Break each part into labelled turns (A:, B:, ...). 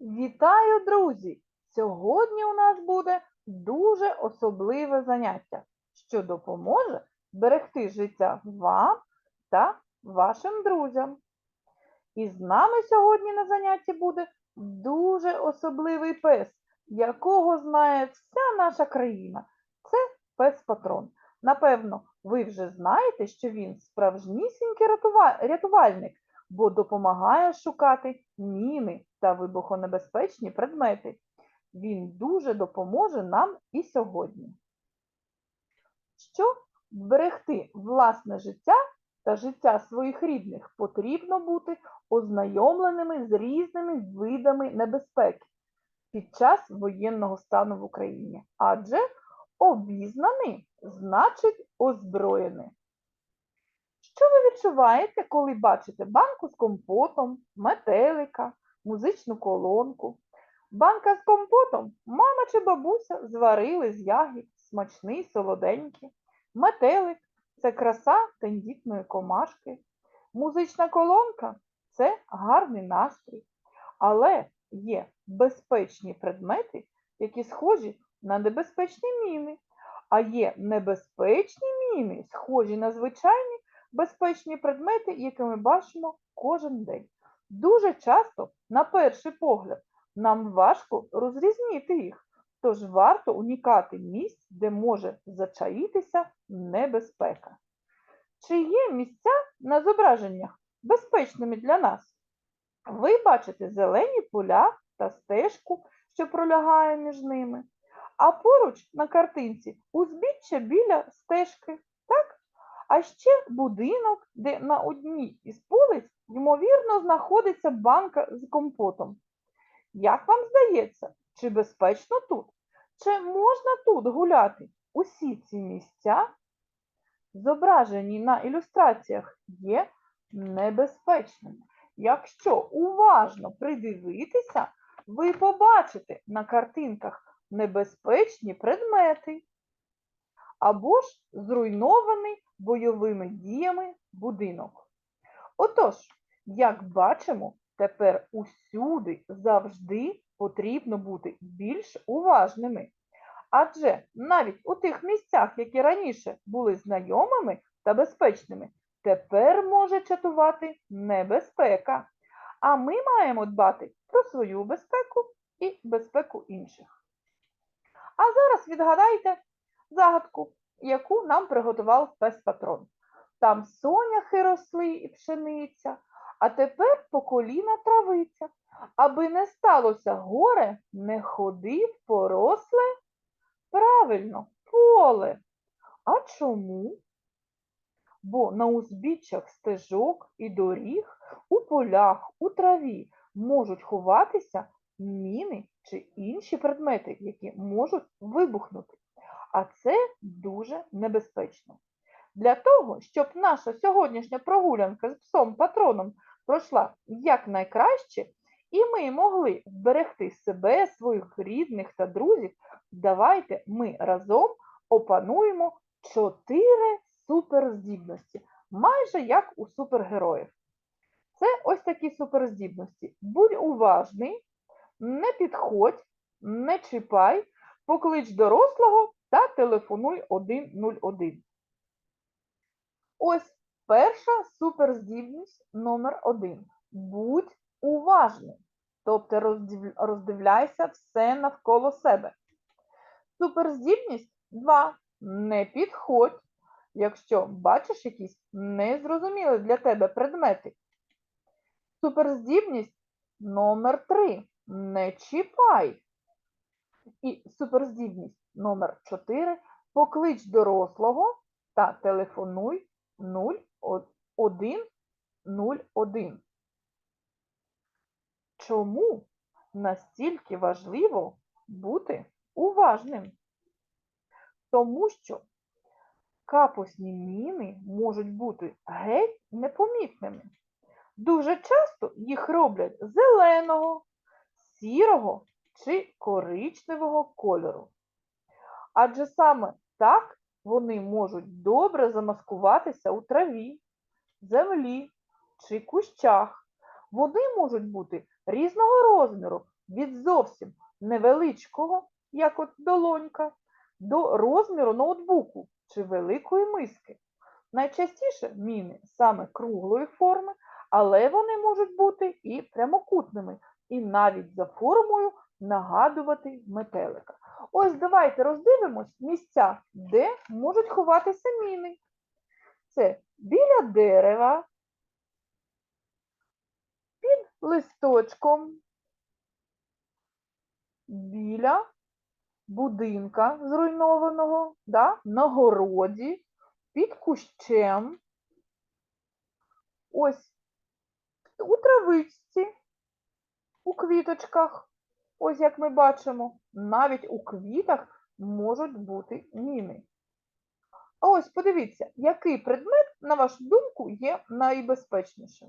A: Вітаю, друзі! Сьогодні у нас буде дуже особливе заняття, що допоможе берегти життя вам та вашим друзям. І з нами сьогодні на занятті буде дуже особливий пес, якого знає вся наша країна. Це пес-патрон. Напевно, ви вже знаєте, що він справжнісінький рятувальник, бо допомагає шукати міни та вибухонебезпечні предмети. Він дуже допоможе нам і сьогодні. Щоб вберегти власне життя та життя своїх рідних, потрібно бути ознайомленими з різними видами небезпеки під час воєнного стану в Україні. Адже обізнаний значить озброєний. Що ви відчуваєте, коли бачите банку з компотом, метелика, музичну колонку? Банка з компотом мама чи бабуся зварили з ягід, смачний, солоденький. Метелик це краса тендітної комашки. Музична колонка це гарний настрій. Але є безпечні предмети, які схожі на небезпечні міни. А є небезпечні міни, схожі на звичайні безпечні предмети, які ми бачимо кожен день. Дуже часто, на перший погляд, нам важко розрізнити їх, тож варто уникати місць, де може зачаїтися небезпека. Чи є місця на зображеннях безпечними для нас? Ви бачите зелені поля та стежку, що пролягає між ними, а поруч на картинці узбіччя біля стежки. А ще будинок, де на одній із полиць, ймовірно, знаходиться банка з компотом. Як вам здається, чи безпечно тут? Чи можна тут гуляти? Усі ці місця, зображені на ілюстраціях, є небезпечними. Якщо уважно придивитися, ви побачите на картинках небезпечні предмети або ж зруйнований бойовими діями будинок. Отож, як бачимо, тепер усюди завжди потрібно бути більш уважними. Адже навіть у тих місцях, які раніше були знайомими та безпечними, тепер може чатувати небезпека. А ми маємо дбати про свою безпеку і безпеку інших. А зараз відгадайте загадку, яку нам приготував пес-патрон. Там соняхи росли і пшениця, а тепер по коліна травиця. Аби не сталося горе, не ходи в поросле. Правильно, поле. А чому? Бо на узбіччях стежок і доріг, у полях, у траві можуть ховатися міни чи інші предмети, які можуть вибухнути. А це дуже небезпечно. Для того, щоб наша сьогоднішня прогулянка з псом-патроном пройшла якнайкраще, і ми могли вберегти себе, своїх рідних та друзів, давайте ми разом опануємо чотири суперздібності, майже як у супергероїв. Це ось такі суперздібності. Будь уважний, не підходь, не чіпай, поклич дорослого та телефонуй 101. Ось перша суперздібність номер один. Будь уважним. Тобто роздивляйся все навколо себе. Суперздібність 2. Не підходь, якщо бачиш якісь незрозумілі для тебе предмети. Суперздібність номер 3. Не чіпай. І суперздібність номер 4. Поклич дорослого та телефонуй 0101. Чому настільки важливо бути уважним? Тому що капусні міни можуть бути геть непомітними. Дуже часто їх роблять зеленого, сірого чи коричневого кольору. Адже саме так вони можуть добре замаскуватися у траві, землі чи кущах. Вони можуть бути різного розміру, від зовсім невеличкого, як от долонька, до розміру ноутбуку чи великої миски. Найчастіше міни саме круглої форми, але вони можуть бути і прямокутними, і навіть за формою нагадувати метелика. Ось давайте роздивимось місця, де можуть ховатися міни. Це біля дерева, під листочком, біля будинка зруйнованого, да, на городі, під кущем, ось у травичці, у квіточках, ось як ми бачимо, навіть у квітах можуть бути міни. Ось подивіться, який предмет, на вашу думку, є найбезпечнішим.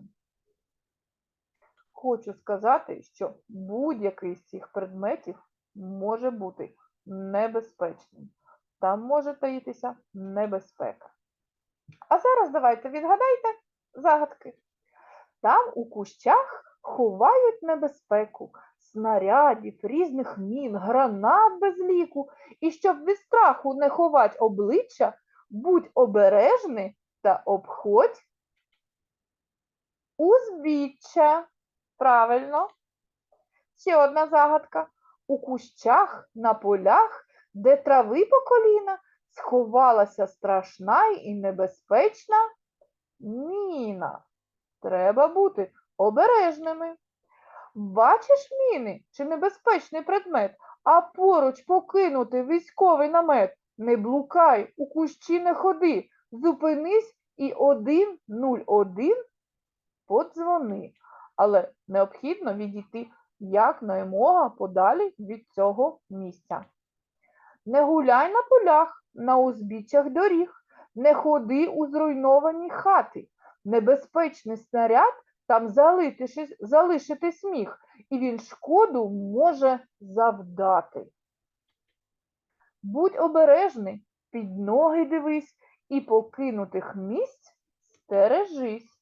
A: Хочу сказати, що будь-який з цих предметів може бути небезпечним. Там може таїтися небезпека. А зараз давайте відгадайте загадки. Там у кущах ховають небезпеку, снарядів, різних мін, гранат без ліку. І щоб від страху не ховать обличчя, будь обережний та обходь узбіччя. Правильно. Ще одна загадка. У кущах на полях, де трави по коліна, сховалася страшна і небезпечна міна. Треба бути обережними. Бачиш міни чи небезпечний предмет, а поруч покинути військовий намет. Не блукай, у кущі не ходи, зупинись і 101 подзвони. Але необхідно відійти якнаймога подалі від цього місця. Не гуляй на полях, на узбіччях доріг, не ходи у зруйновані хати. Небезпечний снаряд там залишити, залишити сміх, і він шкоду може завдати. Будь обережний, під ноги дивись і покинутих місць стережись.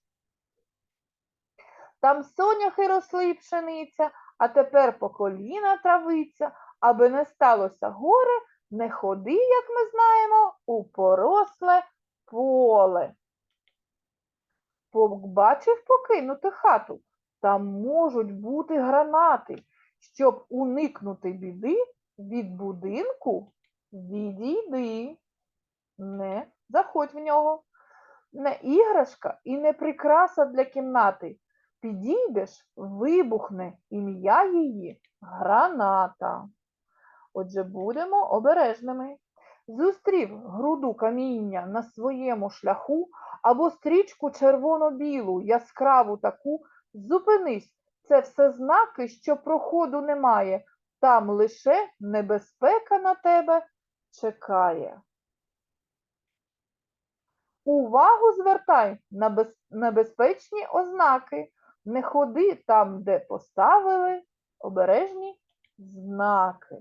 A: Там соняхи росли і пшениця, а тепер по коліна травиця, аби не сталося горе, не ходи, як ми знаємо, у поросле поле. Побачив покинути хату, там можуть бути гранати. Щоб уникнути біди, від будинку відійди. Не заходь в нього. Не іграшка і не прикраса для кімнати. Підійдеш, вибухне ім'я її граната. Отже, будемо обережними. Зустрів груду каміння на своєму шляху або стрічку червоно-білу, яскраву таку, зупинись. Це все знаки, що проходу немає. Там лише небезпека на тебе чекає. Увагу звертай на без- небезпечні ознаки. Не ходи там, де поставили обережні знаки.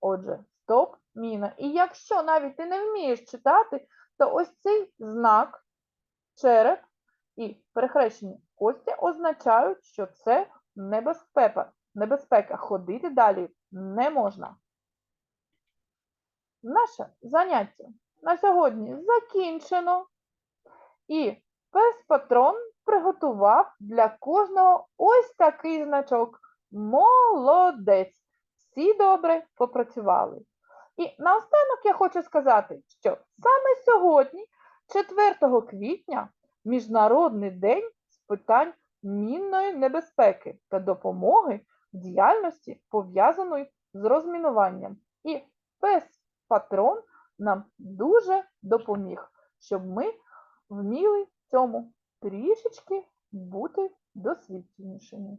A: Отже, стоп, міна. І якщо навіть ти не вмієш читати, то ось цей знак, череп і перехрещені кості означають, що це небезпека. Небезпека. Ходити далі не можна. Наше заняття на сьогодні закінчено. І пес патрон приготував для кожного ось такий значок. Молодець! Всі добре попрацювали. І наостанок я хочу сказати, що саме сьогодні, 4 квітня, Міжнародний день з питань мінної небезпеки та допомоги в діяльності, пов'язаної з розмінуванням. І пес патрон нам дуже допоміг, щоб ми вміли цьому трішечки бути досвідченішими.